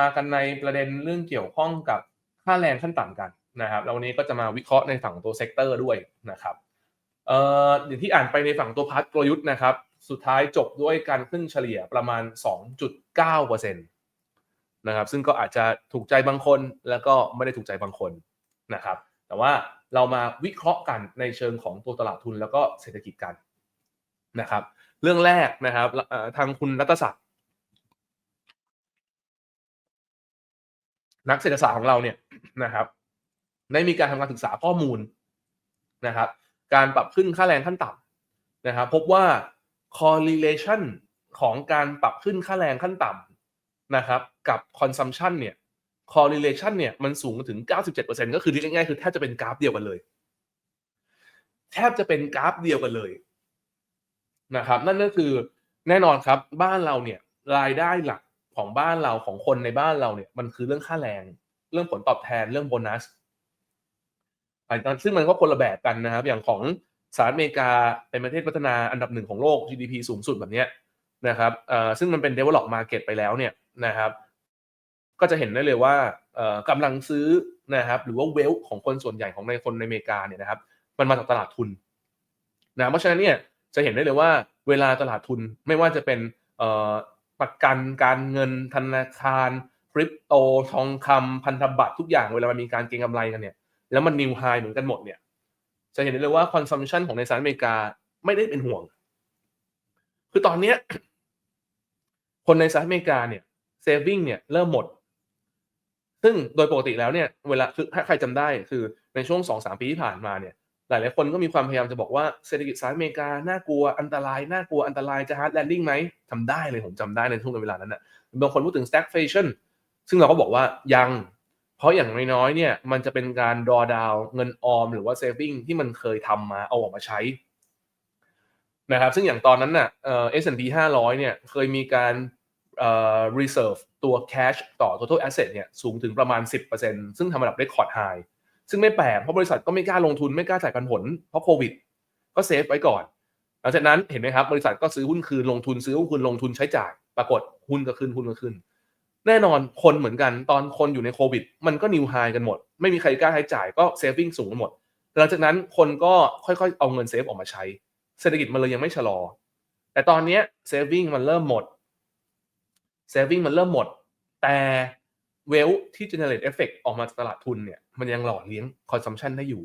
มากันในประเด็นเรื่องเกี่ยวข้องกับค่าแรงขั้นต่ำกันนะครับแล้ววันนี้ก็จะมาวิเคราะห์ในฝั่งตัวเซกเตอร์ด้วยนะครับเอ่ออย่างที่อ่านไปในฝั่งตัวพาร์ทกลยุทธ์นะครับ สุดท้ายจบด้วยการขึ้นเฉลี่ยประมาณ 2.9%นะครับ ซึ่งก็อาจจะถูกใจบางคนแล้วก็ไม่ได้ถูกใจบางคนนะครับ แต่ว่าเรามาวิเคราะห์กันในเชิงของตัวตลาดทุนแล้วก็เศรษฐกิจกันนะครับ เรื่องแรกนะครับทางคุณรัตศักดิ์ นักเศรษฐศาสตร์ของเราเนี่ยนะครับ ได้มีการทำการศึกษาข้อมูลนะครับ การปรับขึ้นค่าแรงขั้นต่ำนะครับ พบว่า correlation ของการปรับขึ้นค่าแรงขั้นต่ำนะครับ กับ consumption เนี่ย correlation เนี่ยมันสูงถึง 97%ก็คือเรียกง่ายๆคือแทบจะเป็นกราฟเดียวกันเลย แทบจะเป็นกราฟเดียวกันเลยนะครับ นั่นก็คือแน่นอนครับบ้านเราเนี่ยรายได้หลัก ของบ้านเราของคนในบ้านเราเนี่ยมันคือเรื่องค่าแรง เรื่องผลตอบแทนเรื่องโบนัสซึ่งมันก็คนละแบบกันนะครับ อย่างของสหรัฐอเมริกาเป็นประเทศพัฒนาอันดับหนึ่งของโลก GDP สูงสุดแบบนี้นะครับซึ่งมันเป็น develop market ไปแล้วเนี่ยนะครับ ก็จะเห็นได้เลยว่ากำลังซื้อนะครับหรือว่าเวลของคนส่วนใหญ่ของในคนในอเมริกาเนี่ยนะครับ มันมาจากตลาดทุนนะเพราะฉะนั้นเนี่ยจะเห็นได้เลยว่าเวลาตลาดทุนไม่ว่าจะเป็น ประกันการเงินธนาคารคริปโตทองคำพันธบัตรทุกอย่างเวลามันมีการเก็งกำไรกันเนี่ยแล้วมันนิวไฮเหมือนกันหมดเนี่ยจะเห็นได้เลยว่าคอนซัมชันของในสหรัฐอเมริกาไม่ได้เป็นห่วง คือตอนเนี้ยคนในสหรัฐอเมริกาเนี่ยเซฟิงเนี่ยเริ่มหมด ซึ่งโดยปกติแล้วเนี่ยเวลาคือถ้าใครจำได้คือในช่วงสองสามปีที่ผ่านมาเนี่ย หลายหลายคนก็มีความพยายามจะบอกว่าเศรษฐกิจสหรัฐอเมริกา น่ากลัวอันตรายน่ากลัวอันตรายจะฮาร์ดแลนดิ้งไหมทำได้เลยผมจำได้ในช่วงเวลานั้นนะ่ะบางคนพูดถึง stagflation ซึ่งเราก็บอกว่ายัง เพราะอย่างน้อยๆเนี่ยมันจะเป็นการรอดาวเงินออม หรือว่าเซฟิงที่มันเคยทำมาเอาออกมาใช้นะครับซึ่งอย่างตอนนั้นน่ะเอ่อ S&P 500เนี่ยเคยมีการเอ่อ reserve ตัว cash ต่อ total asset เนี่ยสูงถึงประมาณ 10%ซึ่งทำระดับ record high ซึ่งไม่แปลกเพราะบริษัทก็ไม่กล้าลงทุนไม่กล้าจ่ายปันผลเพราะโควิด ก็เซฟไว้ก่อน หลังจากนั้นเห็นไหมครับบริษัทก็ซื้อหุ้นคืนลงทุนซื้อหุ้นคืนลงทุนใช้จ่าย ปรากฏหุ้นก็ขึ้นหุ้นก็ขึ้น แน่นอนคนเหมือนกันตอนคนอยู่ในโควิด มันก็นิวไฮกันหมด ไม่มีใครกล้าใช้จ่ายก็เซฟวิ่งสูงกันหมด หลังจากนั้นคนก็ค่อยๆ เอาเงินเซฟออกมาใช้ เศรษฐกิจมันเลยยังไม่ชะลอ แต่ตอนนี้เซฟวิ่งมันเริ่มหมดเซฟวิ่งมันเริ่มหมด แต่ เวลที่ generate effect ออกมาจากตลาดทุนเนี่ยมันยังหล่อเลี้ยง consumption ได้อยู่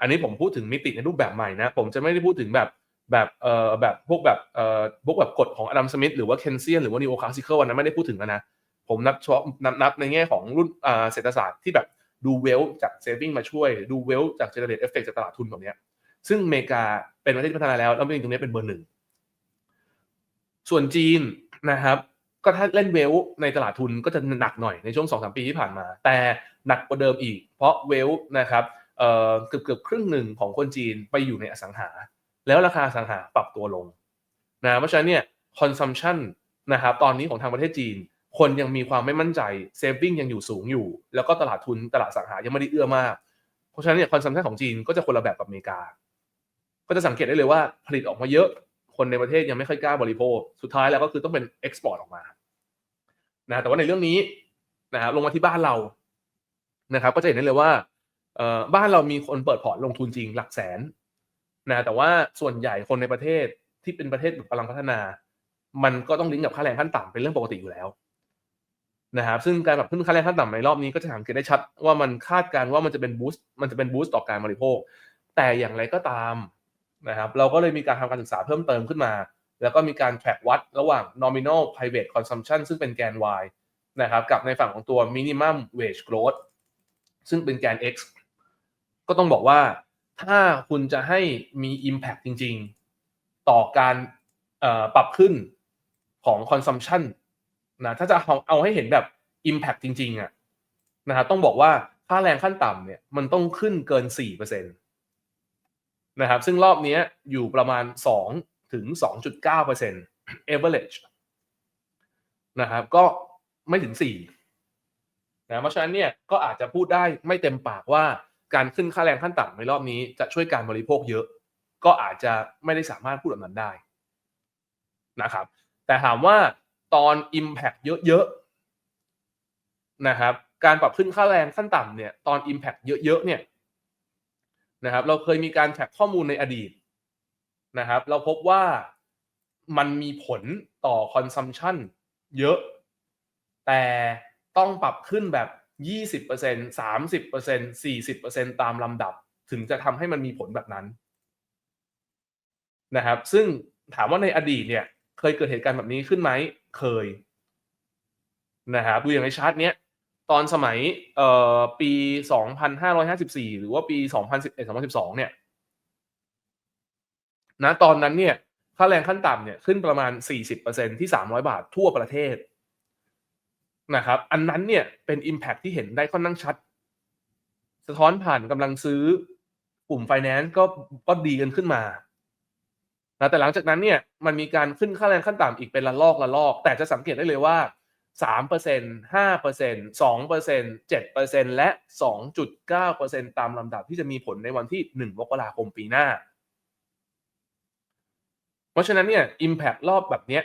อันนี้ผมพูดถึงมิติในรูปแบบใหม่นะ ผมจะไม่ได้พูดถึงแบบแบบเอ่อแบบพวกแบบเอ่อพวกแบบกฎของอดัมสมิธหรือว่าเคนเซียนหรือว่านิโอคลาสสิคอลวันนั้นไม่ได้พูดถึงแล้วนะ ผมนับเฉพาะนับนับในแง่ของรุ่นอ่าเศรษฐศาสตร์ที่แบบดูเวลจากเซฟิงมาช่วยดูเวลจากเจเนเรตเอฟเฟกจากตลาดทุนแบบนี้ซึ่งอเมริกาเป็นประเทศพัฒนาแล้ว แล้วเป็นตรงนี้เป็นเบอร์หนึ่ง ส่วนจีนนะครับ ก็ถ้าเล่นเวลในตลาดทุนก็จะหนักหน่อยในช่วงสองสามปีที่ผ่านมา แต่หนักกว่าเดิมอีก เพราะเวลนะครับเอ่อเกือบเกือบครึ่งหนึ่งของคนจีนไปอยู่ในอสังหา แล้วราคาอสังหาปรับตัวลงนะเพราะฉะนั้นเนี่ยคอนซัมชันนะครับตอนนี้ของทางประเทศจีน คนยังมีความไม่มั่นใจเซฟวิ่งยังอยู่สูงอยู่ แล้วก็ตลาดทุนตลาดสังหายังไม่ได้เอื้อมาก เพราะฉะนั้นเนี่ยคอนซัมชันของจีนก็จะคนละแบบกับอเมริกา ก็จะสังเกตได้เลยว่าผลิตออกมาเยอะ คนในประเทศยังไม่ค่อยกล้าบริโภค สุดท้ายแล้วก็คือต้องเป็นเอ็กซ์พอร์ตออกมานะแต่ว่าในเรื่องนี้นะครับลงมาที่บ้านเรานะครับ ก็จะเห็นได้เลยว่าบ้านเรามีคนเปิดพอร์ตลงทุนจริงหลักแสนนะแต่ว่าส่วนใหญ่คนในประเทศที่เป็นประเทศกำลังพัฒนา มันก็ต้องลิงก์กับค่าแรงขั้นต่ำเป็นเรื่องปกติอยู่แล้วนะครับซึ่งการปรับขึ้นค่าแรงขั้นต่ำในรอบนี้ก็จะสังเกตได้ชัดว่ามันคาดการว่ามันจะเป็นบูสต์มันจะเป็นบูสต์ต่อการบริโภค แต่อย่างไรก็ตาม นะครับเราก็เลยมีการทำการศึกษาเพิ่มเติมขึ้นมา แล้วก็มีการแทร็กวัดระหว่าง nominal private consumption ซึ่งเป็นแกน y นะครับกับในฝั่งของตัว minimum wage growth ซึ่งเป็นแกน x ก็ต้องบอกว่าถ้าคุณจะให้มี Impact จริง ๆ ต่อการปรับขึ้นของ Consumption นะถ้าจะเอาเอาให้เห็นแบบ Impact จริงๆอะนะครับต้องบอกว่าค่าแรงขั้นต่ำเนี่ยมันต้องขึ้นเกิน 4% นะครับซึ่งรอบนี้อยู่ประมาณ 2 ถึง 2.9% average นะครับก็ไม่ถึง 4นะเพราะฉะนั้นเนี่ยก็อาจจะพูดได้ไม่เต็มปากว่าการขึ้นค่าแรงขั้นต่ำในรอบนี้จะช่วยการบริโภคเยอะ ก็อาจจะไม่ได้สามารถพูดแบบนั้นได้นะครับ แต่ถามว่าตอน Impact เยอะๆนะครับการปรับขึ้นค่าแรงขั้นต่ำเนี่ยตอน Impact เยอะๆเนี่ย นะครับ เราเคยมีการแท็กข้อมูลในอดีตนะครับ เราพบว่ามันมีผลต่อ consumption เยอะ แต่ต้องปรับขึ้นแบบ 20% 30% 40%ตามลำดับ ถึงจะทำให้มันมีผลแบบนั้นนะครับ ซึ่งถามว่าในอดีตเนี่ย เคยเกิดเหตุการณ์แบบนี้ขึ้นไหม เคยนะครับ ดูอย่างในชาร์ตเนี้ย ตอนสมัยเอ่อปี 2554 หรือว่าปี 2011-2012 เนี่ยนะตอนนั้นเนี่ยค่าแรงขั้นต่ำเนี่ยขึ้นประมาณ 40%ที่ 300 บาททั่วประเทศนะครับอันนั้นเนี่ยเป็น Impact ที่เห็นได้ค่อนข้างชัด สะท้อนผ่านกำลังซื้อกลุ่ม Finance ก็ก็ดีกันขึ้นมานะแต่หลังจากนั้นเนี่ยมันมีการขึ้นค่าแรงขั้นต่ำอีกเป็นละลอกละลอก แต่จะสังเกตได้เลยว่า 3% 5% 2% 7%และ 2.9%ตามลำดับที่จะมีผลในวันที่ 1 มกราคมปีหน้า เพราะฉะนั้นเนี่ย Impact รอบแบบเนี้ย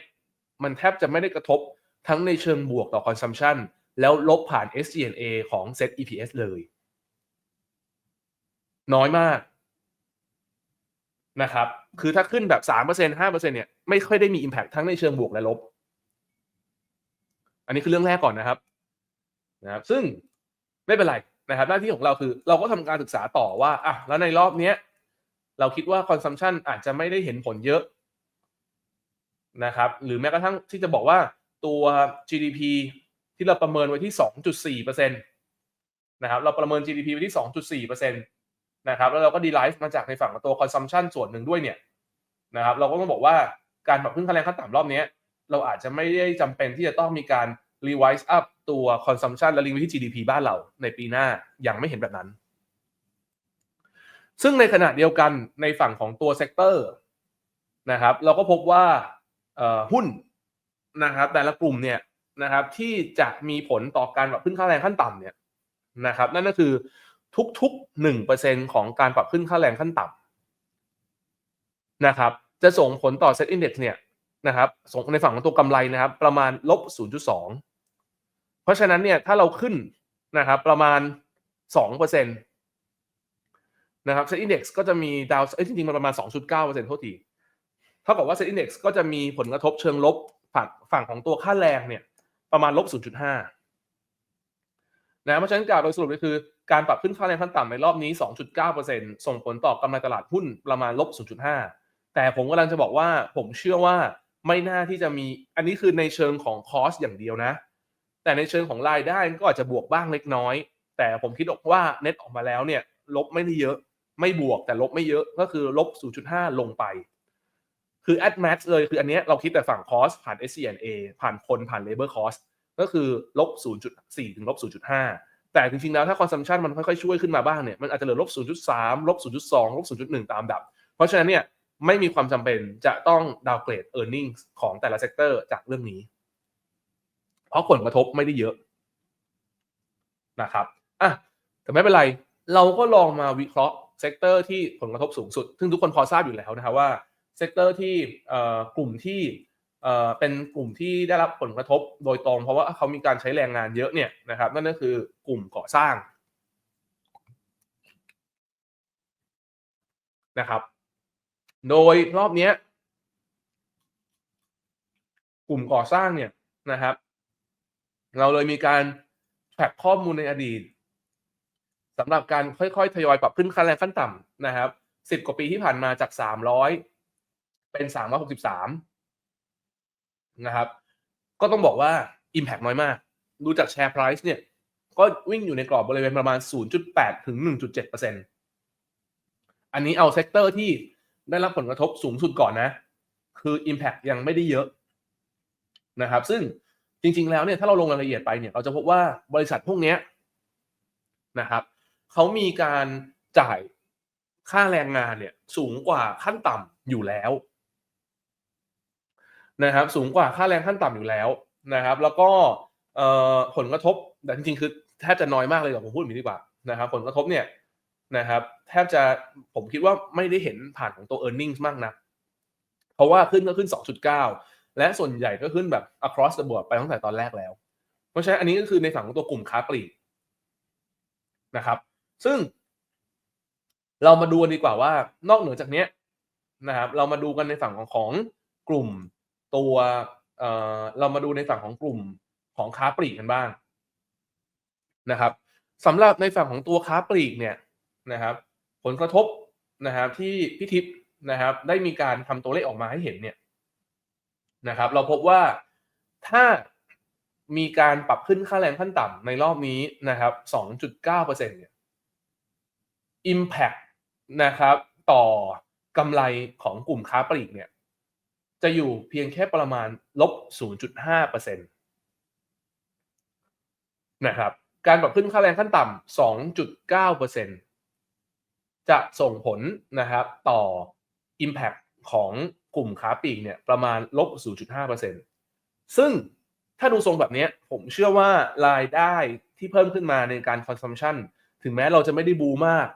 มันแทบจะไม่ได้กระทบทั้งในเชิงบวกต่อ consumption แล้วลบผ่าน SG&A ของ Set EPS เลย น้อยมากนะครับ คือถ้าขึ้นแบบ 3% 5%เนี่ย ไม่ค่อยได้มี Impact ทั้งในเชิงบวกและลบ นนี้คือเรื่องแรกก่อนนะครับนะครับ ซึ่งไม่เป็นไรนะครับ หน้าที่ของเราคือ เราก็ทำการศึกษาต่อว่าอะแล้วในรอบเนี้ยเราคิดว่า consumption อาจจะไม่ได้เห็นผลเยอะนะครับ หรือแม้กระทั่งที่จะบอกว่าตัว GDP ที่เราประเมินไว้ที่ 2.4%นะครับ เราประเมิน GDP ไว้ที่ 2.4%นะครับ แล้วเราก็ดีไลฟ์มาจากในฝั่งของตัว consumption ส่วนหนึ่งด้วยเนี่ยนะครับ เราก็ต้องบอกว่าการปรับขึ้นค่าแรงขั้นต่ำรอบนี้เราอาจจะไม่ได้จำเป็นที่จะต้องมีการ revise up ตัว consumption และ link ไปที่ GDP บ้านเราในปีหน้ายังไม่เห็นแบบนั้น ซึ่งในขณะเดียวกันในฝั่งของตัวเซกเตอร์นะครับเราก็พบว่าหุ้นนะครับแต่ละกลุ่มเนี่ยนะครับที่จะมีผลต่อการปรับขึ้นค่าแรงขั้นต่ำเนี่ยนะครับนั่นก็คือทุกๆหนึ่งเปอร์เซ็นของการปรับขึ้นค่าแรงขั้นต่ำนะครับจะส่งผลต่อ Set Index เนี่ยนะครับส่งในฝั่งของตัวกำไรนะครับประมาณลบ0.2 เพราะฉะนั้นเนี่ยถ้าเราขึ้นนะครับประมาณ2%นะครับ Set Index ก็จะมีดาวเอ้ยจริงๆ มันประมาณ 2.9%โทษทีเท่ากับว่า Set Index ก็จะมีผลกระทบเชิงลบฝั่งฝั่งของตัวค่าแรงเนี่ยประมาณลบ 0.5 นะเพราะฉะนั้นกล่าวโดยสรุปก็คือการปรับขึ้นค่าแรงขั้นต่ำในรอบนี้ 2.9%ส่งผลต่อกำไรตลาดหุ้นประมาณลบ 0.5 แต่ผมกำลังจะบอกว่าผมเชื่อว่าไม่น่าที่จะมีอันนี้คือในเชิงของคอสอย่างเดียวนะ แต่ในเชิงของรายได้ก็อาจจะบวกบ้างเล็กน้อย แต่ผมคิดออกว่าเน็ตออกมาแล้วเนี่ย ลบไม่ได้เยอะ ไม่บวกแต่ลบไม่เยอะก็คือลบ 0.5 ลงไป คือ at max เลยคืออันนี้เราคิดแต่ฝั่งคอสผ่าน SCNA ผ่านคนผ่าน labor cost ก็คือลบ 0.4 ถึงลบ 0.5 แต่จริงๆแล้วถ้า consumption มันค่อยๆช่วยขึ้นมาบ้างเนี่ยมันอาจจะเหลือลบ 0.3 ลบ 0.2 ลบ 0.1 ตามดับ เพราะฉะนั้นเนี่ยไม่มีความจำเป็นจะต้องดาวเกรด earnings ของแต่ละเซกเตอร์จากเรื่องนี้ เพราะผลกระทบไม่ได้เยอะนะครับอะแต่ไม่เป็นไร เราก็ลองมาวิเคราะห์เซกเตอร์ที่ผลกระทบสูงสุด ซึ่งทุกคนพอทราบอยู่แล้วนะครับว่าเซกเตอร์ที่กลุ่มที่เป็นกลุ่มที่ได้รับผลกระทบโดยตรง เพราะว่าเขามีการใช้แรงงานเยอะเนี่ยนะครับ นั่นก็คือกลุ่มก่อสร้างนะครับ โดยรอบนี้กลุ่มก่อสร้างเนี่ยนะครับ เราเลยมีการแท็กข้อมูลในอดีตสำหรับการค่อยๆ ทยอยปรับขึ้นค่าแรงขั้นต่ำนะครับสิบกว่าปีที่ผ่านมาจากสามร้อยเป็นสามร้อยหกสิบสามนะครับ ก็ต้องบอกว่า Impact น้อยมาก ดูจากแชร์ Price เนี่ย ก็วิ่งอยู่ในกรอบบริเวณประมาณ 0.8 ถึง 1.7%อันนี้เอาเซกเตอร์ที่ได้รับผลกระทบสูงสุดก่อนนะ คือ Impact ยังไม่ได้เยอะนะครับ ซึ่ง จริงๆแล้วเนี่ยถ้าเราลงรายละเอียดไปเนี่ยเราจะพบว่าบริษัทพวกนี้นะครับเขามีการจ่ายค่าแรงงานเนี่ยสูงกว่าขั้นต่ำอยู่แล้วนะครับสูงกว่าค่าแรงขั้นต่ำอยู่แล้วนะครับ แล้วก็ผลกระทบแต่จริงๆคือแทบจะน้อยมากเลยกว่าผมพูดแบบนี้ดีกว่านะครับ ผลกระทบเนี่ยนะครับ แทบจะผมคิดว่าไม่ได้เห็นผ่านของตัว e a r n i n g มากนะเพราะว่าขึ้นก็ขึ้น 2.9 และส่วนใหญ่ก็ขึ้นแบบ across the board ไปตั้งแต่ตอนแรกแล้ว เพราะฉะนั้นอันนี้ก็คือในฝั่งของตัวกลุ่มค้าปลีกนะครับ ซึ่งเรามาดูดีกว่าว่านอกเหนือจากเนี้ยนะครับเรามาดูกันในฝั่งของของกลุ่มตัวเอ่อเรามาดูในฝั่งของกลุ่มของค้าปลีกกันบ้างนะครับสำหรับในฝั่งของตัวค้าปลีกเนี่ยนะครับ ผลกระทบนะครับที่พิทิพย์นะครับได้มีการทำตัวเลขออกมาให้เห็นเนี่ย นะครับ เราพบว่าถ้ามีการปรับขึ้นค่าแรงขั้นต่ำในรอบนี้นะครับ 2.9%เนี่ย impact นะครับต่อกำไรของกลุ่มค้าปลีกเนี่ย จะอยู่เพียงแค่ประมาณลบ 0.5%นะครับ การปรับขึ้นค่าแรงขั้นต่ำ 2.9%จะส่งผลนะครับต่อ impact ของ กลุ่มค้าปลีกเนี่ยประมาณลบ 0.5%ซึ่งถ้าดูทรงแบบนี้ผมเชื่อว่ารายได้ที่เพิ่มขึ้นมาในการ consumption ถึงแม้เราจะไม่ได้บูมาก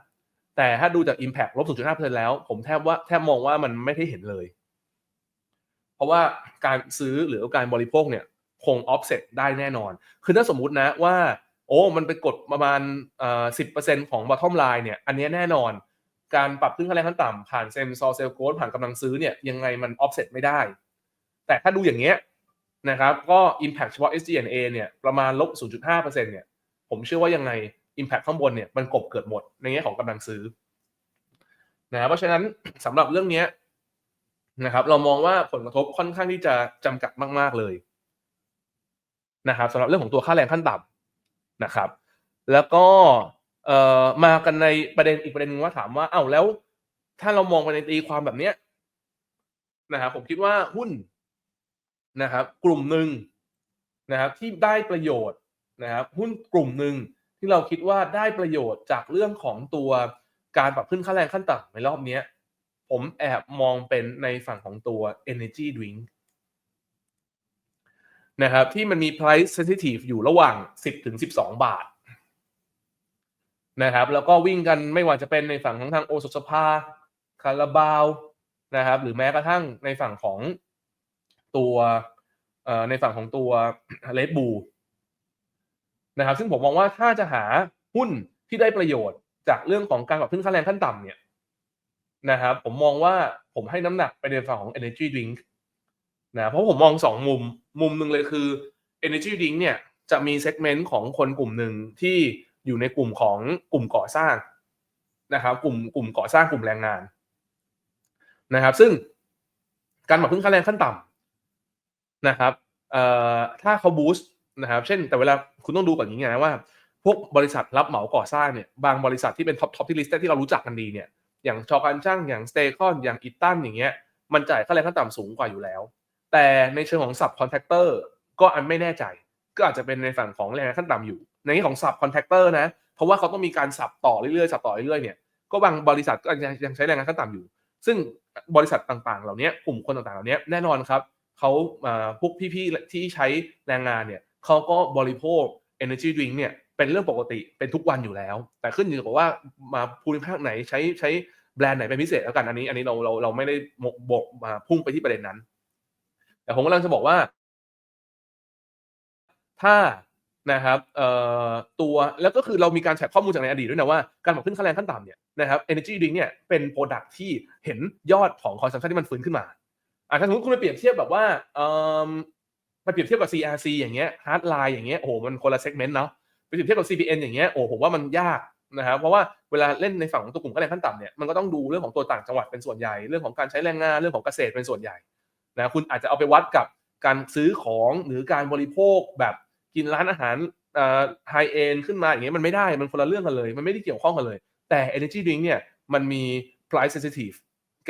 แต่ถ้าดูจาก Impact ลบ 0.5%แล้ว ผมแทบว่าแทบมองว่ามันไม่ได้เห็นเลย เพราะว่าการซื้อหรือการบริโภคเนี่ยคง offset ได้แน่นอน คือถ้าสมมุตินะว่า โอ้ มันไปกดประมาณเอ่อ10%ของ bottom line เนี่ย อันนี้แน่นอน การปรับขึ้นค่าแรงขั้นต่ำผ่านเซมซอเซลโกผ่านกำลังซื้อเนี่ยยังไงมัน offset ไม่ได้ แต่ถ้าดูอย่างเงี้ยนะครับก็ impact เฉพาะ SG&A เนี่ยประมาณลบ 0.5%เนี่ยผมเชื่อว่ายังไง impact ข้างบนเนี่ยมันกบเกิดหมดในแง่ของกำลังซื้อนะเพราะฉะนั้นสำหรับเรื่องนี้นะครับเรามองว่าผลกระทบค่อนข้างที่จะจำกัดมาก ๆเลยนะครับสำหรับเรื่องของตัวค่าแรงขั้นต่ำนะครับ แล้วก็ เอ่อมากันในประเด็นอีกประเด็นนึงว่าถามว่าเอ้าแล้ว ถ้าเรามองไปในตีความแบบเนี้ยนะครับผมคิดว่าหุ้นนะครับ กลุ่มหนึ่งนะครับ ที่ได้ประโยชน์นะครับ หุ้นกลุ่มหนึ่งที่เราคิดว่าได้ประโยชน์จากเรื่องของตัวการปรับขึ้นค่าแรงขั้นต่ำในรอบนี้ผมแอบมองเป็นในฝั่งของตัว energy drink นะครับที่มันมี price sensitive อยู่ระหว่าง 10ถึง12 บาท นะครับ แล้วก็วิ่งกันไม่ว่าจะเป็นในฝั่งของทางโอสถสภาคาราบาวนะครับ หรือแม้กระทั่งในฝั่งของตัวในฝั่งของตัวเลดบูนะครับ ซึ่งผมมองว่าถ้าจะหาหุ้นที่ได้ประโยชน์จากเรื่องของการปรับขึ้นค่าแรงขั้นต่ำเนี่ยนะครับ ผมมองว่าผมให้น้ำหนักไปในฝั่งของ energy drink นะเพราะผมมองสองมุมมุมหนึ่งเลยคือ energy drink เนี่ยจะมีเซกเมนต์ของคนกลุ่มหนึ่งที่ อยู่ในกลุ่มของกลุ่มก่อสร้างนะครับ กลุ่มกลุ่มก่อสร้างกลุ่มแรงงานนะครับ ซึ่งการปรับขึ้นค่าแรงขั้นต่ำนะครับเอ่อถ้าเขาบูสต์นะครับ เช่น แต่เวลาคุณต้องดูก่อนอย่างนี้นะว่า พวกบริษัทรับเหมาก่อสร้างเนี่ยบางบริษัทที่เป็นท็อปท็อปที่ลิสต์ที่เรารู้จักกันดีเนี่ยอย่างชอการช่างอย่างสเตคอนอย่างอิตันอย่างเงี้ยมันจ่ายค่าแรงขั้นต่ำสูงกว่าอยู่แล้ว แต่ในเชิงของซับคอนแทคเตอร์ก็อันไม่แน่ใจ ก็อาจจะเป็นในฝั่งของแรงขั้นต่ำอยู่ ในนี้ของซับคอนแทคเตอร์นะ เพราะว่าเขาต้องมีการสับต่อเรื่อยๆสับต่อเรื่อยๆเนี่ยก็บางบริษัทก็ยังยังใช้แรงงานขั้นต่ำอยู่ ซึ่งบริษัทต่างๆ เหล่านี้กลุ่มคนต่างๆ เหล่านี้แน่นอนครับเขาพวกพี่ๆที่ใช้แรงงานเนี่ยเขาก็บริโภค energy drink เนี่ยเป็นเรื่องปกติเป็นทุกวันอยู่แล้ว แต่ขึ้นอยู่กับว่ามาภูมิภาคไหนใช้ใช้แบรนด์ไหนเป็นพิเศษแล้วกันอันนี้ อันนี้เราเราเราไม่ได้บอกมาพุ่งไปที่ประเด็นนั้น แต่ผมกำลังจะบอกว่า ถ้า นะครับตัวแล้วก็คือเรามีการแชร์ข้อมูลจากในอดีตด้วยนะว่าการปรับขึ้นค่าแรงขั้นต่ำเนี่ยนะครับ energy drink เนี่ยเป็นโปรดักที่เห็นยอดของ consumption ที่มันฟื้นขึ้นมาอ่าถ้าสมมติคุณไปเปรียบเทียบแบบว่าเออไปเปรียบเทียบกับ CRC อย่างเงี้ย hardline อย่างเงี้ยโอ้โหมันคนละ segment เนาะไปเปรียบเทียบกับ CPN อย่างเงี้ยโอ้ผมว่ามันยากนะครับเพราะว่าเวลาเล่นในฝั่งของตัวกลุ่มค่าแรงขั้นต่ำเนี่ยมันก็ต้องดูเรื่องของตัวต่างจังหวัดเป็นส่วนใหญ่เรื่องของการใช้แรงงานเรื่องของเกษตรเป็นส่วนใหญ่นะคุณอาจจะเอาไปวัดกับการซื้อของหรือการบริโภคแบบ กินร้านอาหารเอ่อไฮเอ็นขึ้นมาอย่างเงี้ยมันไม่ได้มันคนละเรื่องกันเลย มันไม่ได้เกี่ยวข้องกันเลย แต่ energy drink เนี่ยมันมี price sensitive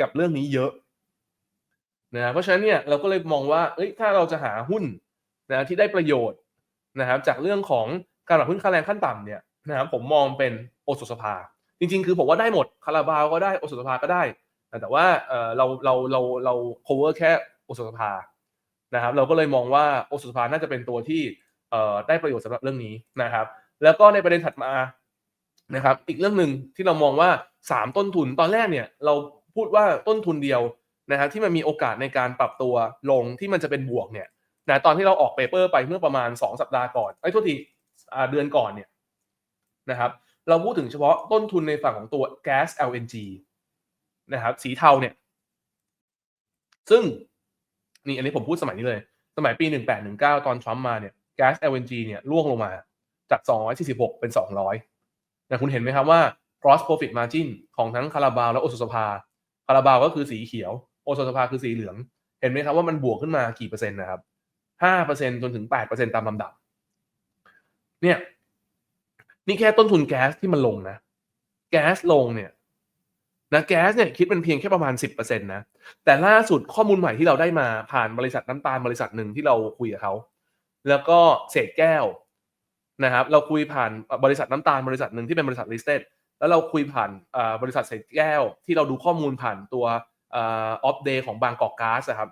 กับเรื่องนี้เยอะนะเพราะฉะนั้นเนี่ยเราก็เลยมองว่าเอ้ยถ้าเราจะหาหุ้นนะที่ได้ประโยชน์นะครับจากเรื่องของการปรับขึ้นค่าแรงขั้นต่ำเนี่ยนะครับผมมองเป็นโอสุสภา จริง ๆ คือผมว่าได้หมดคาราบาวก็ได้โอสุสภาก็ได้ แต่ว่าเออเราเราเราเรา cover แค่โอสุสภานะครับเราก็เลยมองว่าโอสุสภาน่าจะเป็นตัวที่ เอ่อได้ประโยชน์สำหรับเรื่องนี้นะครับ แล้วก็ในประเด็นถัดมานะครับ อีกเรื่องหนึ่งที่เรามองว่า 3 ต้นทุนตอนแรกเนี่ยเราพูดว่าต้นทุนเดียวนะครับที่มันมีโอกาสในการปรับตัวลงที่มันจะเป็นบวกเนี่ยนะตอนที่เราออกเปเปอร์ไปเมื่อประมาณ 2 สัปดาห์ก่อนไอ้ยโทษทีเดือนก่อนเนี่ยนะครับ เราพูดถึงเฉพาะต้นทุนในฝั่งของตัวแก๊ส LNG นะครับ สีเทาเนี่ย ซึ่งนี่อันนี้ผมพูดสมัยนี้เลย สมัยปี 1819 ตอนทรัมป์มาเนี่ย ก๊ส LNG เนี่ยร่วงลงมาจาก 246 เป็น 200นะคุณเห็นไหมครับว่า cross profit margin ของทั้งคาราบาวและโอสุสภาคาราบาวก็คือสีเขียว โอสุสภาคือสีเหลือง เห็นไหมครับว่ามันบวกขึ้นมากี่เปอร์เซ็นต์นะครับ 5%จนถึง 8%ตามลำดับ เนี่ย นี่แค่ต้นทุนแก๊สที่มันลงนะ แก๊สลงเนี่ยนะแก๊สเนี่ยคิดเป็นเพียงแค่ประมาณ 10%นะ แต่ล่าสุดข้อมูลใหม่ที่เราได้มาผ่านบริษัทน้ำตาลบริษัทหนึ่งที่เราคุยกับเขา แล้วก็เศษแก้วนะครับ เราคุยผ่านบริษัทน้ำตาลบริษัทหนึ่งที่เป็นบริษัท listed แล้วเราคุยผ่านบริษัทเศษแก้ว ที่เราดูข้อมูลผ่านตัวออฟเดย์ของบางกอกก๊าซครับ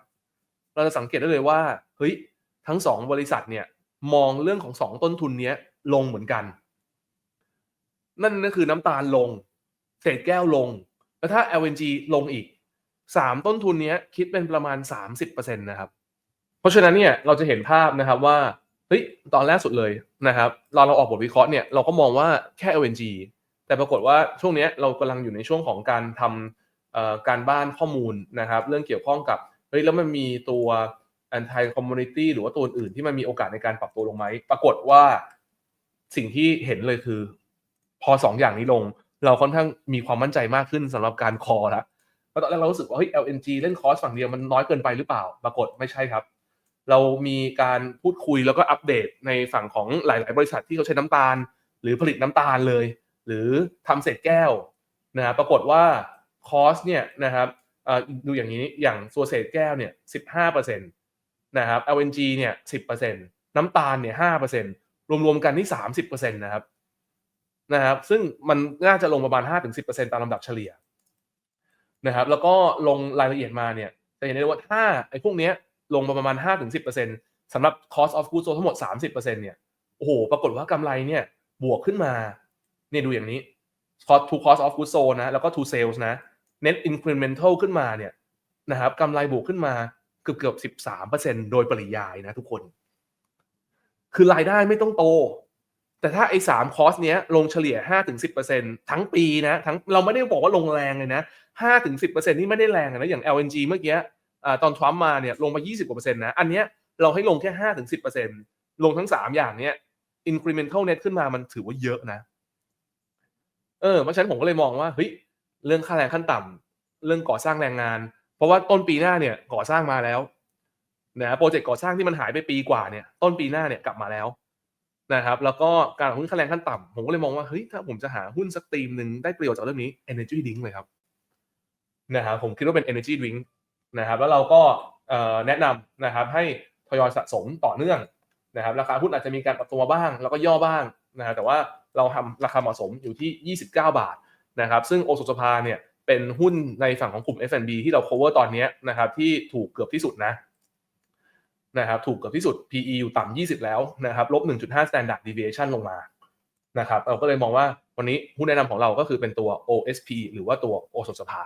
เราจะสังเกตได้เลยว่าเฮ้ยทั้งสองบริษัทเนี่ยมองเรื่องของสองต้นทุนนี้ลงเหมือนกัน นั่นก็คือน้ำตาลลง เศษแก้วลง แล้วถ้า LNG ลงอีกสามต้นทุนนี้คิดเป็นประมาณ 30%นะครับ ราะฉะนั้นเนี่ยเราจะเห็นภาพนะครับว่าเฮ้ยตอนแรกสุดเลยนะครับเราเราออกบทวิเคราะห์เนี่ยเราก็มองว่าแค่ LNG แต่ปรากฏว่าช่วงนี้เรากำลังอยู่ในช่วงของการทำการบ้านข้อมูลนะครับ เรื่องเกี่ยวข้องกับเฮ้ยแล้วมันมีตัว anti community หรือว่าตัวอื่นที่มันมีโอกาสในการปรับตัวลงไหมปรากฏว่าสิ่งที่เห็นเลยคือ พอสองอย่างนี้ลง เราค่อนข้างมีความมั่นใจมากขึ้นสำหรับการคอแล้วเพราะตอนแรกเรารู้สึกว่าเฮ้ย LNG เล่นคอสฝั่งเดียวมันน้อยเกินไปหรือเปล่า ปรากฏไม่ใช่ครับ เรามีการพูดคุยแล้วก็อัปเดตในฝั่งของหลาย ๆ บริษัทที่เขาใช้น้ำตาล หรือผลิตน้ำตาลเลย หรือทำเศษแก้วนะปรากฏว่าคอสเนี่ยนะครับดูอย่างนี้อย่างตัวเศษแก้วเนี่ย15%นะครับ LNG เนี่ย10%น้ำตาลเนี่ย5%รวมๆกันนี่30%นะครับนะครับซึ่งมันน่าจะลงประมาณ5-10%ตามลำดับเฉลี่ยนะครับแล้วก็ลงรายละเอียดมาเนี่ยจะเห็นได้ว่าถ้าไอ้พวกเนี้ย ลงมาประมาณ 5-10%สำหรับ cost of goods sold ทั้งหมด 30%เนี่ยโอ้โหปรากฏว่ากำไรเนี่ยบวกขึ้นมาเนี่ยดูอย่างนี้ cost to cost of goods sold นะแล้วก็ to sales นะ net incremental ขึ้นมาเนี่ยนะครับกำไรบวกขึ้นมาเกือบเกือบ13%โดยปริยายนะทุกคน คือรายได้ไม่ต้องโต แต่ถ้าไอ้สามคอสเนี้ยลงเฉลี่ย 5-10%ทั้งปีนะทั้งเราไม่ได้บอกว่าลงแรงเลยนะ5-10%นี่ไม่ได้แรงนะอย่าง LNG เมื่อกี้ ตอนทรัมป์มาเนี่ยลงมา 20กว่าเปอร์เซ็นต์นะ อันเนี้ยเราให้ลงแค่ 5-10%ลงทั้ง 3 อย่างเนี้ย incremental net ขึ้นมามันถือว่าเยอะนะ เออเพราะฉะนั้นผมก็เลยมองว่าเฮ้ยเรื่องค่าแรงขั้นต่ำเรื่องก่อสร้างแรงงาน เพราะว่าต้นปีหน้าเนี่ยก่อสร้างมาแล้วนะโปรเจกต์ก่อสร้างที่มันหายไปปีกว่าเนี่ย ต้นปีหน้าเนี่ยกลับมาแล้วนะครับ แล้วก็การหุ้นค่าแรงขั้นต่ำผมก็เลยมองว่าเฮ้ยถ้าผมจะหาหุ้นสักตีมหนึ่งได้ประโยชน์จากเรื่องนี้ energy drink เลยครับนะครับผมคิดว่าเป็น energy drink นะครับแล้วเราก็แนะนำนะครับให้ทยอยสะสมต่อเนื่องนะครับราคาหุ้นอาจจะมีการปรับตัวบ้าง แล้วก็ย่อบ้างนะแต่ว่าเราทำราคาเหมาะสมอยู่ที่ 29 บาทนะครับซึ่งโอสุสภาเนี่ยเป็นหุ้นในฝั่งของกลุ่ม F&B ที่เรา cover ตอนนี้นะครับที่ถูกเกือบที่สุดนะนะครับถูกเกือบที่สุด PE อยู่ต่ำ20 แล้วนะครับลบ 1.5 standard deviation ลงมานะครับเราก็เลยมองว่าวันนี้หุ้นแนะนำของเราก็คือเป็นตัว OSP หรือว่าตัวโอสถสภา